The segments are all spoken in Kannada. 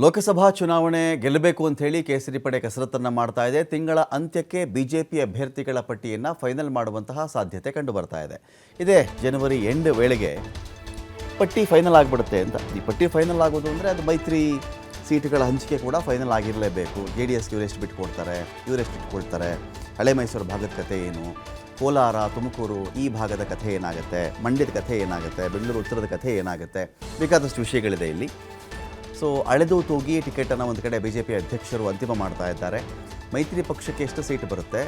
ಲೋಕಸಭಾ ಚುನಾವಣೆ ಗೆಲ್ಲಬೇಕು ಅಂತ ಹೇಳಿ ಕೇಸರಿ ಪಡೆ ಕಸರತ್ತನ್ನು ಮಾಡ್ತಾ ಇದೆ. ತಿಂಗಳ ಅಂತ್ಯಕ್ಕೆ ಬಿಜೆಪಿ ಅಭ್ಯರ್ಥಿಗಳ ಪಟ್ಟಿಯನ್ನು ಫೈನಲ್ ಮಾಡುವಂತಹ ಸಾಧ್ಯತೆ ಕಂಡು ಬರ್ತಾ ಇದೆ. ಇದೇ ಜನವರಿ ಎಂಡ್ ವೇಳೆಗೆ ಪಟ್ಟಿ ಫೈನಲ್ ಆಗಿಬಿಡುತ್ತೆ ಅಂತ. ಈ ಪಟ್ಟಿ ಫೈನಲ್ ಆಗೋದು ಅಂದರೆ ಅದು ಮೈತ್ರಿ ಸೀಟುಗಳ ಹಂಚಿಕೆ ಕೂಡ ಫೈನಲ್ ಆಗಿರಲೇಬೇಕು. ಜೆ ಡಿ ಎಸ್ಗೆ ಇವರೆಷ್ಟು ಬಿಟ್ಕೊಡ್ತಾರೆ ಇವರೆಷ್ಟು ಬಿಟ್ಕೊಡ್ತಾರೆ ಹಳೆ ಮೈಸೂರು ಭಾಗದ ಕಥೆ ಏನು? ಕೋಲಾರ, ತುಮಕೂರು ಈ ಭಾಗದ ಕಥೆ ಏನಾಗುತ್ತೆ? ಮಂಡ್ಯದ ಕಥೆ ಏನಾಗುತ್ತೆ? ಬೆಂಗಳೂರು ಉತ್ತರದ ಕಥೆ ಏನಾಗುತ್ತೆ? ಬೇಕಾದಷ್ಟು ವಿಷಯಗಳಿದೆ ಇಲ್ಲಿ. ಸೊ ಅಳೆದು ತೂಗಿ ಟಿಕೆಟನ್ನು ಒಂದು ಕಡೆ ಬಿ ಜೆ ಪಿ ಅಧ್ಯಕ್ಷರು ಅಂತಿಮ ಮಾಡ್ತಾ ಇದ್ದಾರೆ. ಮೈತ್ರಿ ಪಕ್ಷಕ್ಕೆ ಎಷ್ಟು ಸೀಟ್ ಬರುತ್ತೆ?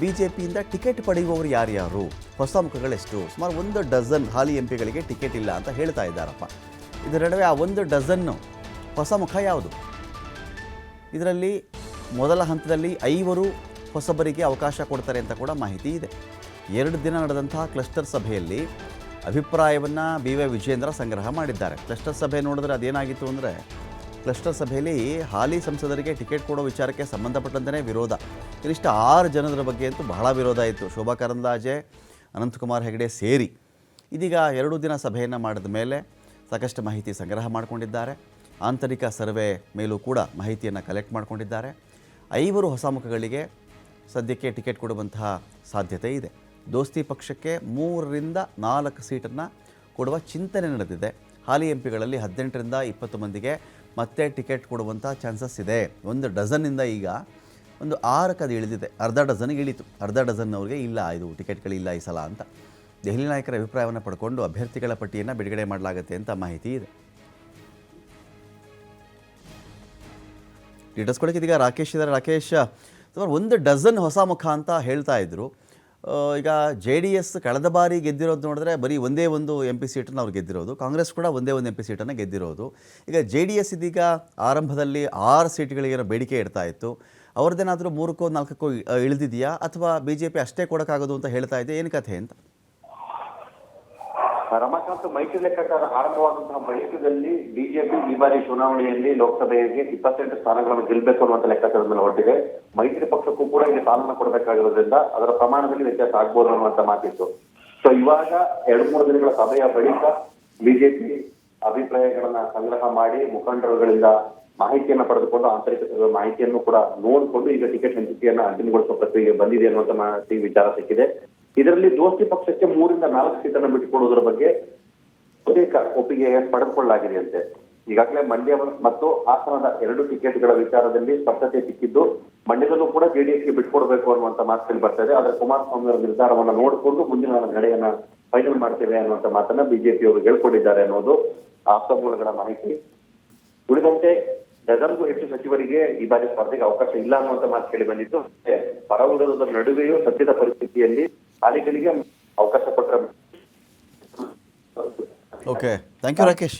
ಬಿ ಜೆ ಪಿಯಿಂದ ಟಿಕೆಟ್ ಪಡೆಯುವವರು ಯಾರ್ಯಾರು ಹೊಸ ಮುಖಗಳೆಷ್ಟು ಸುಮಾರು ಒಂದು ಡಜನ್ ಹಾಲಿ ಎಂ ಪಿಗಳಿಗೆ ಟಿಕೆಟ್ ಇಲ್ಲ ಅಂತ ಹೇಳ್ತಾ ಇದ್ದಾರಪ್ಪ. ಇದರ ನಡುವೆ ಆ ಒಂದು ಡಜನ್ನು ಹೊಸ ಮುಖ ಯಾವುದು? ಇದರಲ್ಲಿ ಮೊದಲ ಹಂತದಲ್ಲಿ ಐವರು ಹೊಸಬರಿಗೆ ಅವಕಾಶ ಕೊಡ್ತಾರೆ ಅಂತ ಕೂಡ ಮಾಹಿತಿ ಇದೆ. ಎರಡು ದಿನ ನಡೆದಂತಹ ಕ್ಲಸ್ಟರ್ ಸಭೆಯಲ್ಲಿ ಅಭಿಪ್ರಾಯವನ್ನು ಬಿ ವೈ ವಿಜೇಂದ್ರ ಸಂಗ್ರಹ ಮಾಡಿದ್ದಾರೆ. ಕ್ಲಸ್ಟರ್ ಸಭೆ ನೋಡಿದ್ರೆ ಅದೇನಾಗಿತ್ತು ಅಂದರೆ, ಕ್ಲಸ್ಟರ್ ಸಭೆಯಲ್ಲಿ ಹಾಲಿ ಸಂಸದರಿಗೆ ಟಿಕೆಟ್ ಕೊಡೋ ವಿಚಾರಕ್ಕೆ ಸಂಬಂಧಪಟ್ಟಂತೆ ವಿರೋಧ. ಕನಿಷ್ಠ ಆರು ಜನರ ಬಗ್ಗೆ ಅಂತೂ ಬಹಳ ವಿರೋಧ ಇತ್ತು. ಶೋಭಾ ಕರಂದಾಜೆ ಅನಂತಕುಮಾರ್ ಹೆಗಡೆ ಸೇರಿ ಇದೀಗ ಎರಡು ದಿನ ಸಭೆಯನ್ನು ಮಾಡಿದ ಮೇಲೆ ಸಾಕಷ್ಟು ಮಾಹಿತಿ ಸಂಗ್ರಹ ಮಾಡಿಕೊಂಡಿದ್ದಾರೆ. ಆಂತರಿಕ ಸರ್ವೆ ಮೇಲೂ ಕೂಡ ಮಾಹಿತಿಯನ್ನು ಕಲೆಕ್ಟ್ ಮಾಡಿಕೊಂಡಿದ್ದಾರೆ. ಐವರು ಹೊಸ ಮುಖಗಳಿಗೆ ಸದ್ಯಕ್ಕೆ ಟಿಕೆಟ್ ಕೊಡುವಂತಹ ಸಾಧ್ಯತೆ ಇದೆ. ದೋಸ್ತಿ ಪಕ್ಷಕ್ಕೆ ಮೂರರಿಂದ ನಾಲ್ಕು ಸೀಟನ್ನು ಕೊಡುವ ಚಿಂತನೆ ನಡೆದಿದೆ. ಹಾಲಿ ಎಂ ಪಿಗಳಲ್ಲಿ ಹದಿನೆಂಟರಿಂದ ಇಪ್ಪತ್ತು ಮಂದಿಗೆ ಮತ್ತೆ ಟಿಕೆಟ್ ಕೊಡುವಂಥ ಚಾನ್ಸಸ್ ಇದೆ. ಒಂದು ಡಜನ್ನಿಂದ ಈಗ ಒಂದು ಆರಕ್ಕೆ ಅದು ಇಳಿದಿದೆ. ಅರ್ಧ ಡಜನ್ಗೆ ಇಳಿತು. ಅರ್ಧ ಡಜನ್ ಅವ್ರಿಗೆ ಇಲ್ಲ, ಇದು ಟಿಕೆಟ್ಗಳಿಲ್ಲ ಈ ಸಲ ಅಂತ. ದೆಹಲಿ ನಾಯಕರ ಅಭಿಪ್ರಾಯವನ್ನು ಪಡ್ಕೊಂಡು ಅಭ್ಯರ್ಥಿಗಳ ಪಟ್ಟಿಯನ್ನು ಬಿಡುಗಡೆ ಮಾಡಲಾಗುತ್ತೆ ಅಂತ ಮಾಹಿತಿ ಇದೆ. ಡೀಟೇಲ್ಸ್ ಕೊಡೋಕೆ ಇದೀಗ ರಾಕೇಶ್ ಇದ್ದಾರೆ ರಾಕೇಶ್, ಸುಮಾರು ಒಂದು ಡಜನ್ ಹೊಸ ಮುಖ ಅಂತ ಹೇಳ್ತಾ ಇದ್ರು. ಈಗ ಜೆ ಡಿ ಎಸ್ ಕಳೆದ ಬಾರಿ ಗೆದ್ದಿರೋದು ನೋಡಿದ್ರೆ ಬರೀ ಒಂದೇ ಒಂದು ಎಂ ಪಿ ಸೀಟನ್ನು ಅವ್ರು ಗೆದ್ದಿರೋದು. ಕಾಂಗ್ರೆಸ್ ಕೂಡ ಒಂದೇ ಒಂದು ಎಂ ಪಿ ಸೀಟನ್ನು ಗೆದ್ದಿರೋದು. ಈಗ ಜೆ ಡಿ ಎಸ್ ಇದೀಗ ಆರಂಭದಲ್ಲಿ ಆರು ಸೀಟ್ಗಳಿಗೇನೋ ಬೇಡಿಕೆ ಇಡ್ತಾ ಇತ್ತು. ಅವ್ರದ್ದೇನಾದರೂ ಮೂರಕ್ಕೋ ನಾಲ್ಕಕ್ಕೋ ಇಳಿದಿದೆಯಾ ಅಥವಾ ಬಿ ಜೆ ಪಿ ಅಷ್ಟೇ ಕೊಡೋಕ್ಕಾಗೋದು ಅಂತ ಹೇಳ್ತಾ ಇದೆ ಏನು ಕಥೆ ಅಂತ? ರಮಾಕಾಂತ್ ಮೈತ್ರಿ ಲೆಕ್ಕಾಚಾರ ಆರಂಭವಾದಂತಹ ಬಳಿಕದಲ್ಲಿ ಬಿಜೆಪಿ ಈ ಬಾರಿ ಚುನಾವಣೆಯಲ್ಲಿ ಲೋಕಸಭೆಗೆ ಇಪ್ಪತ್ತೆಂಟು ಸ್ಥಾನಗಳನ್ನು ಗೆಲ್ಲಬೇಕು ಅನ್ನುವಂತ ಲೆಕ್ಕಾಚಾರದ ಮೇಲೆ ಹೊರಟಿದೆ. ಮೈತ್ರಿ ಪಕ್ಷಕ್ಕೂ ಕೂಡ ಇಲ್ಲಿ ಸಾಲನ ಕೊಡಬೇಕಾಗಿರೋದ್ರಿಂದ ಅದರ ಪ್ರಮಾಣದಲ್ಲಿ ವ್ಯತ್ಯಾಸ ಆಗ್ಬೋದು ಅನ್ನುವಂತ ಮಾತಿತ್ತು. ಸೊ ಇವಾಗ ಎರಡು ಮೂರು ದಿನಗಳ ಸಭೆಯ ಬಳಿಕ ಬಿಜೆಪಿ ಅಭಿಪ್ರಾಯಗಳನ್ನ ಸಂಗ್ರಹ ಮಾಡಿ ಮುಖಂಡರುಗಳಿಂದ ಮಾಹಿತಿಯನ್ನ ಪಡೆದುಕೊಂಡು ಆಂತರಿಕ ಮಾಹಿತಿಯನ್ನು ಕೂಡ ನೋಡಿಕೊಂಡು ಈಗ ಟಿಕೆಟ್ ಹಂಚಿಕೆಯನ್ನ ಅಂತಿಮಗೊಳಿಸುವ ಪ್ರಕ್ರಿಯೆ ಬಂದಿದೆ ಅನ್ನುವಂತ ಮಾಹಿತಿ ವಿಚಾರ ಸಿಕ್ಕಿದೆ. ಇದರಲ್ಲಿ ದೋಸ್ತಿ ಪಕ್ಷಕ್ಕೆ ಮೂರಿಂದ ನಾಲ್ಕು ಸೀಟನ್ನು ಬಿಟ್ಟುಕೊಡುವುದರ ಬಗ್ಗೆ ಒಪ್ಪಿಗೆ ಪಡೆದುಕೊಳ್ಳಲಾಗಿದೆ ಅಂತೆ ಈಗಾಗಲೇ ಮಂಡ್ಯ ಮತ್ತು ಹಾಸನದ ಎರಡು ಟಿಕೆಟ್ಗಳ ವಿಚಾರದಲ್ಲಿ ಸ್ಪಷ್ಟತೆ ಸಿಕ್ಕಿದ್ದು, ಮಂಡ್ಯದಲ್ಲೂ ಕೂಡ ಜೆಡಿಎಸ್ಗೆ ಬಿಟ್ಕೊಡ್ಬೇಕು ಅನ್ನುವಂತ ಮಾತುಗಳು ಬರ್ತಾ ಇದೆ. ಆದ್ರೆ ಕುಮಾರಸ್ವಾಮಿ ಅವರ ನಿರ್ಧಾರವನ್ನ ನೋಡಿಕೊಂಡು ಮುಂದಿನ ನಡೆಯನ್ನ ಫೈನಲ್ ಮಾಡ್ತೇವೆ ಅನ್ನುವಂತ ಮಾತನ್ನ ಬಿಜೆಪಿ ಅವರು ಹೇಳ್ಕೊಂಡಿದ್ದಾರೆ ಅನ್ನೋದು ಆಪ್ತ ಮೂಲಗಳ ಮಾಹಿತಿ. ಉಳಿದಂತೆ ಡಜನ್ಗೂ ಹೆಚ್ಚು ಸಚಿವರಿಗೆ ಈ ಬಾರಿ ಸ್ಪರ್ಧೆಗೆ ಅವಕಾಶ ಇಲ್ಲ ಅನ್ನುವಂತ ಮಾತು ಕೇಳಿ ಬಂದಿತ್ತು. ಪರ ವಿರೋಧದ ನಡುವೆಯೂ ಸದ್ಯದ ಪರಿಸ್ಥಿತಿಯಲ್ಲಿ ಹಾಲಿಗಳಿಗೆ ಅವಕಾಶ ಕೊಟ್ಟರೆ ಓಕೆ ಥ್ಯಾಂಕ್ ಯು ರಾಕೇಶ್